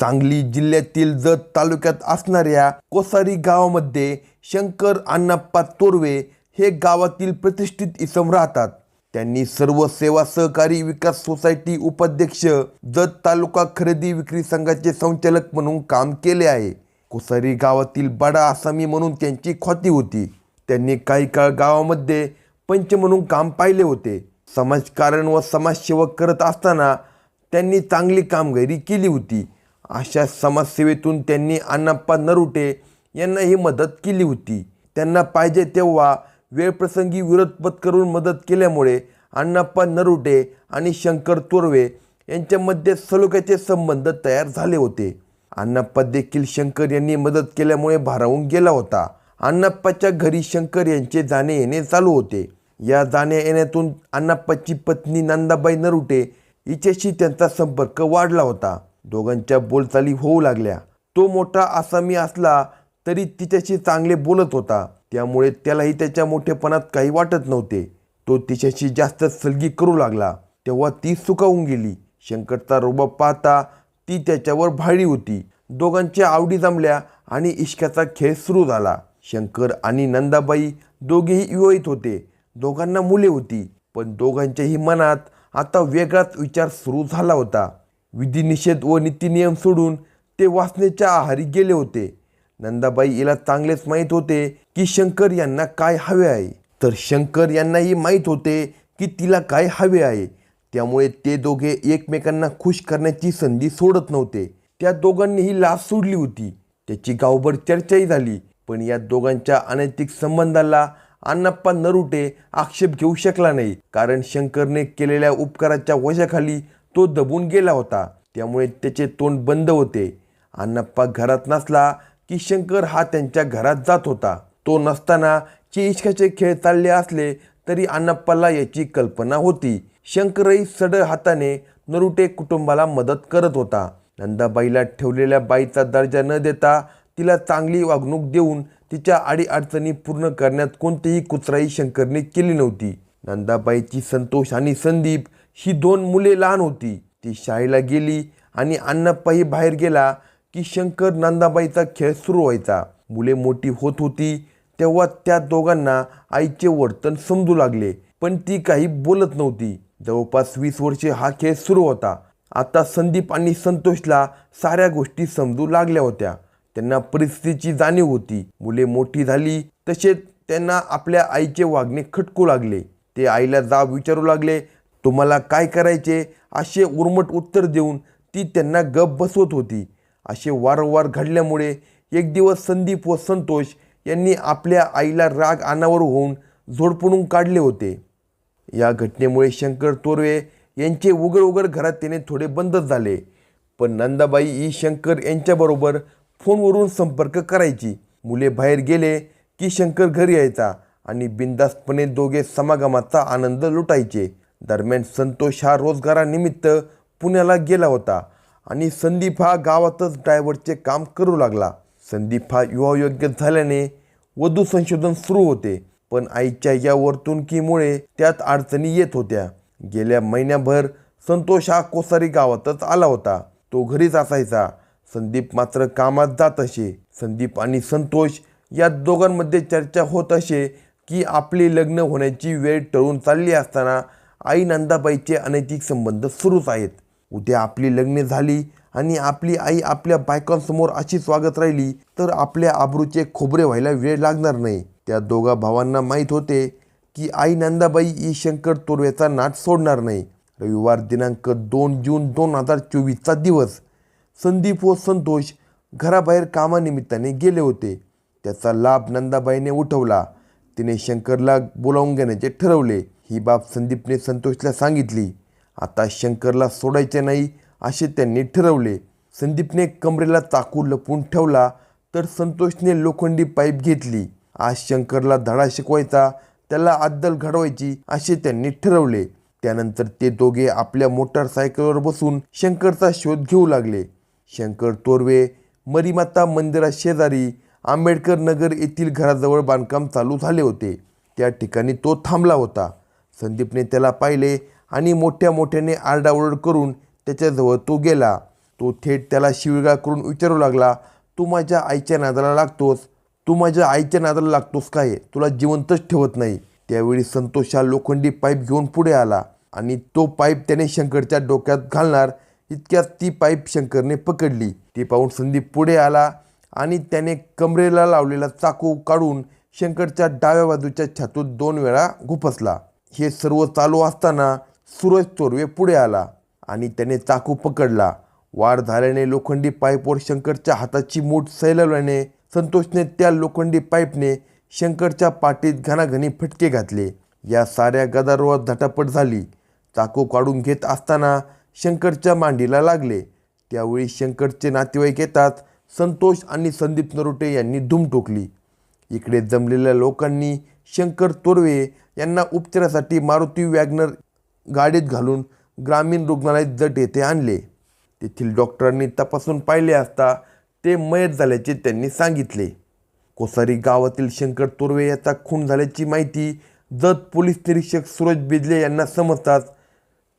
सांगली जिल्ह्यातील जत तालुक्यात असणाऱ्या कोसारी गावामध्ये शंकर अण्णाप्पा तोरवे हे गावातील प्रतिष्ठित इसम राहतात. त्यांनी सर्व सेवा सहकारी विकास सोसायटी उपाध्यक्ष जत तालुका खरेदी विक्री संघाचे संचालक म्हणून काम केले आहे. कोसारी गावातील बडा आसामी म्हणून त्यांची ख्याती होती. त्यांनी काही काळ गावामध्ये पंच म्हणून काम पाहिले होते. समाजकारण व समाजसेवक करत असताना त्यांनी चांगली कामगिरी केली होती. अशा समाजसेवेतून त्यांनी अण्णाप्पा नरुटे यांना ही मदत केली होती. त्यांना पाहिजे तेव्हा वेळप्रसंगी विरोध पत्करून मदत केल्यामुळे अण्णाप्पा नरुटे आणि शंकर तोरवे यांच्यामध्ये सलोख्याचे संबंध तयार झाले होते. अण्णाप्पा देखील शंकर यांनी मदत केल्यामुळे भारावून गेला होता. अण्णाप्पाच्या घरी शंकर यांचे जाणे येणे चालू होते. या जाण्या येण्यातून अण्णाप्पाची पत्नी नंदाबाई नरुटे हिच्याशी त्यांचा संपर्क वाढला होता. दोघांच्या बोलचाली होऊ लागल्या. तो मोठा आसामी असला तरी तिच्याशी चांगले बोलत होता. त्यामुळे त्यालाही त्याच्या मोठेपणात काही वाटत नव्हते. तो तिच्याशी जास्त सलगी करू लागला. तेव्हा ती सुकावून गेली. शंकरचा रोबाब पाहता ती त्याच्यावर भाळी होती. दोघांच्या आवडी जमल्या आणि इश्काचा खेळ सुरू झाला. शंकर आणि नंदाबाई दोघेही विवाहित होते. दोघांना मुले होती. पण दोघांच्याही मनात आता वेगळाच विचार सुरू झाला होता. विधिनिषेध व नीतिनियम सोडून ते वासनेच्या आहारी गेले होते. नंदाबाई हिला चांगलेच माहीत होते की शंकर यांना काय हवे आहे. तर शंकर यांनाही माहीत होते की तिला काय हवे आहे. त्यामुळे ते दोघे एकमेकांना खुश करण्याची संधी सोडत नव्हते. त्या दोघांनीही लाच सोडली होती. त्याची गावभर चर्चाही झाली. पण या दोघांच्या अनैतिक संबंधाला अण्णाप्पा नरुटे आक्षेप घेऊ शकला नाही. कारण शंकरने केलेल्या उपकाराच्या वशाखाली तो दबून गेला होता. त्यामुळे त्याचे तोंड बंद होते. अण्णाप्पा घरात नसला की शंकर हा त्यांच्या घरात जात होता. तो नसताना चेष्काचे खेळ चालले असले तरी अण्णाप्पाला याची कल्पना होती. शंकरही सड हाताने नरुटे कुटुंबाला मदत करत होता. नंदाबाईला ठेवलेल्या बाईचा दर्जा न देता तिला चांगली वागणूक देऊन तिच्या अडीअडचणी पूर्ण करण्यात कोणतीही कुचराई शंकरने केली नव्हती. नंदाबाईची संतोष आणि संदीप ही दोन मुले लहान होती. ती शाळेला गेली आणि अण्णापाई बाहेर गेला की शंकर नंदाबाईचा खेळ सुरू व्हायचा. मुले मोठी होत होती तेव्हा त्या दोघांना आईचे वर्तन समजू लागले पण ती काही बोलत नव्हती. जवळपास वीस वर्षे हा खेळ सुरू होता. आता संदीप आणि संतोषला साऱ्या गोष्टी समजू लागल्या होत्या. त्यांना परिस्थितीची जाणीव होती. मुले मोठी झाली तसेच त्यांना आपल्या आईचे वागणे खटकू लागले. ते आईला जाब विचारू लागले. तुम्हाला काय करायचे? असे उर्मट उत्तर देऊन ती त्यांना गप बसवत होती. असे वारंवार घडल्यामुळे एक दिवस संदीप व संतोष यांनी आपल्या आईला राग अनावर होऊन झोडपणून काढले होते. या घटनेमुळे शंकर तोरवे यांचे उघड उघड घरात त्याने थोडे बंदच झाले. पण नंदाबाई ही शंकर यांच्याबरोबर फोनवरून संपर्क करायची. मुले बाहेर गेले की शंकर घरी यायचा. आणि बिंदास्तपणे दोघे समागमाचा आनंद लुटायचे. दरम्यान संतोष हा रोजगारानिमित्त पुण्याला गेला होता आणि संदीप हा गावातच ड्रायव्हरचे काम करू लागला. संदीप हा युवायोग्य झाल्याने वधू संशोधन सुरू होते पण आईच्या या वर्तुणकीमुळे त्यात अडचणी येत होत्या. गेल्या महिन्याभर संतोष हा कोसारी गावातच आला होता. तो घरीच असायचा. संदीप मात्र कामात जात असे. संदीप आणि संतोष या दोघांमध्ये चर्चा होत असे की आपले लग्न होण्याची वेळ टळून चालली असताना आई नंदाबाईचे अनैतिक संबंध सुरूच आहेत. उद्या आपली लग्ने झाली आणि आपली आई आपल्या बायकांसमोर अशीच वागत राहिली तर आपल्या आबरूचे खोबरे व्हायला वेळ लागणार नाही. त्या दोघा भावांना माहीत होते की आई नंदाबाई ई शंकर तोरवेचा नाट सोडणार नाही. रविवार दिनांक दोन जून दोन हजार चोवीसचा दिवस. संदीप व संतोष घराबाहेर कामानिमित्ताने गेले होते. त्याचा लाभ नंदाबाईने उठवला. तिने शंकरला बोलावून घेण्याचे ठरवले. ही बाब संदीपने संतोषला सांगितली. आता शंकरला सोडायचे नाही असे त्यांनी ठरवले. संदीपने कमरेला चाकू लपवून ठेवला तर संतोषने लोखंडी पाईप घेतली. आज शंकरला धडा शिकवायचा त्याला अद्दल घडवायची असे त्यांनी ठरवले. त्यानंतर ते दोघे आपल्या मोटारसायकलवर बसून शंकरचा शोध घेऊ लागले. शंकर तोरवे मरीमाता मंदिरा शेजारी आंबेडकर नगर येथील घराजवळ बांधकाम चालू झाले होते. त्या ठिकाणी तो थांबला होता. संदीपने त्याला पाहिले आणि मोठ्या मोठ्याने आरडाओरड करून त्याच्याजवळ तो गेला. तो थेट त्याला शिवीगाळ करून विचारू लागला तू माझ्या आईच्या नादाला लागतोस? तू माझ्या आईच्या नादाला लागतोस काय? तुला जिवंतच ठेवत नाही. त्यावेळी संतोष हा लोखंडी पाईप घेऊन पुढे आला आणि तो पाईप त्याने शंकरच्या डोक्यात घालणार इतक्यात ती पाईप शंकरने पकडली. ती पाहून संदीप पुढे आला आणि त्याने कमरेला लावलेला चाकू काढून शंकरच्या डाव्या बाजूच्या छातूत दोन वेळा घुपसला. हे सर्व चालू असताना सूरज चोरवे पुढे आला आणि त्याने चाकू पकडला. वार झाल्याने लोखंडी पाईपवर शंकरच्या हाताची मूठ सैलवल्याने संतोषने त्या लोखंडी पाईपने शंकरच्या पाठीत घणाघणी फटके घातले. या साऱ्या गदारोळात झटापट झाली. चाकू काढून घेत असताना शंकरच्या मांडीला लागले. त्यावेळी शंकरचे नातेवाईक येतात संतोष आणि संदीप नरोटे यांनी धूम टोकली इकडे जमलेल्या लोकांनी शंकर तोरवे यांना उपचारासाठी मारुती वॅगनर गाडीत घालून ग्रामीण रुग्णालयात जट येथे आणले. तेथील डॉक्टरांनी तपासून पाहिले असता ते मयत झाल्याचे त्यांनी सांगितले. कोसारी गावातील शंकर तोरवे याचा खून झाल्याची माहिती जत पोलीस निरीक्षक सूरज बिजले यांना समजताच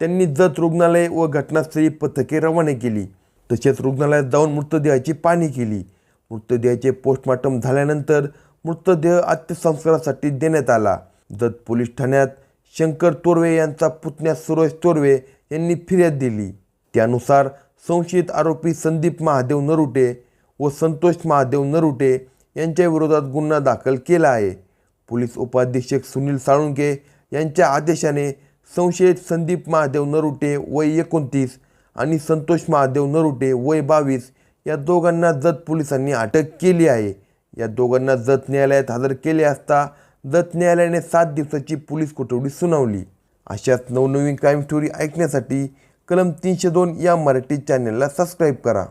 त्यांनी जत रुग्णालय व घटनास्थळी पथके रवाने केली. तसेच रुग्णालयात जाऊन मृतदेहाची पाहणी केली. मृतदेहाचे पोस्टमॉर्टम झाल्यानंतर मृतदेह अंत्यसंस्कारासाठी देण्यात आला. जत पोलीस ठाण्यात शंकर तोरवे यांचा पुतण्या सुरेश तोरवे यांनी फिर्याद दिली. त्यानुसार संशयित आरोपी संदीप महादेव नरुटे व संतोष महादेव नरुटे यांच्या विरोधात गुन्हा दाखल केला आहे. पोलीस उपाधीक्षक सुनील साळुंके यांच्या आदेशाने संशयित संदीप महादेव नरुटे वय एकोणतीस आणि संतोष महादेव नरुटे वय बावीस या दोघांना जत पोलिसांनी अटक केली आहे. या दोघांना जत न्यायालयात हजर केले असता जत न्यायालयाने सात दिवसाची पोलीस कोठडी सुनावली. अशाच नवनवीन क्राईम स्टोरी ऐकण्यासाठी कलम तीनशे दोन या मराठी चॅनलला सबस्क्राईब करा.